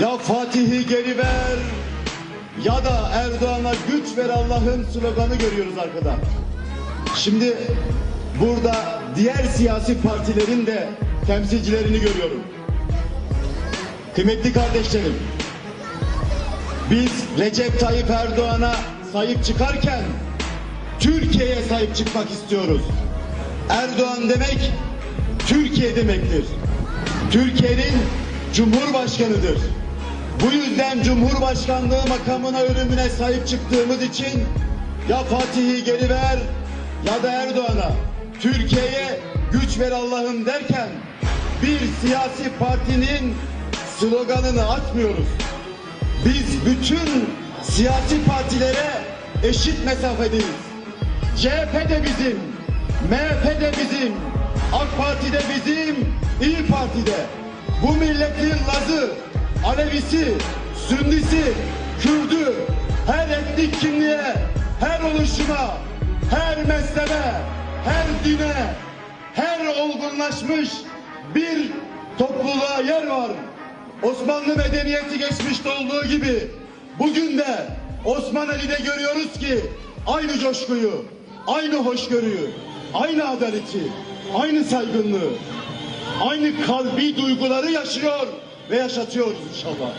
Ya Fatih'i geri ver ya da Erdoğan'a güç ver Allah'ın sloganı görüyoruz arkada. Şimdi burada diğer siyasi partilerin de temsilcilerini görüyorum. Kıymetli kardeşlerim, biz Recep Tayyip Erdoğan'a sahip çıkarken Türkiye'ye sahip çıkmak istiyoruz. Erdoğan demek Türkiye demektir. Türkiye'nin Cumhurbaşkanıdır. Yüzden Cumhurbaşkanlığı makamına ölümüne sahip çıktığımız için ya Fatih'i geri ver ya da Erdoğan'a Türkiye'ye güç ver Allah'ım derken bir siyasi partinin sloganını atmıyoruz. Biz bütün siyasi partilere eşit mesafedeyiz. CHP de bizim, MHP de bizim, AK Parti de bizim, İyi Parti de. Bu milletin Lazı, Alevisi, Sünnisi, Kürdü, her etnik kimliğe, her oluşuma, her mezhebe, her dine, her olgunlaşmış bir topluluğa yer var. Osmanlı medeniyeti geçmişte olduğu gibi bugün de Osmanlı'da görüyoruz ki aynı coşkuyu, aynı hoşgörüyü, aynı adaleti, aynı saygınlığı, aynı kalbi duyguları yaşıyor ve yaşatıyoruz inşallah.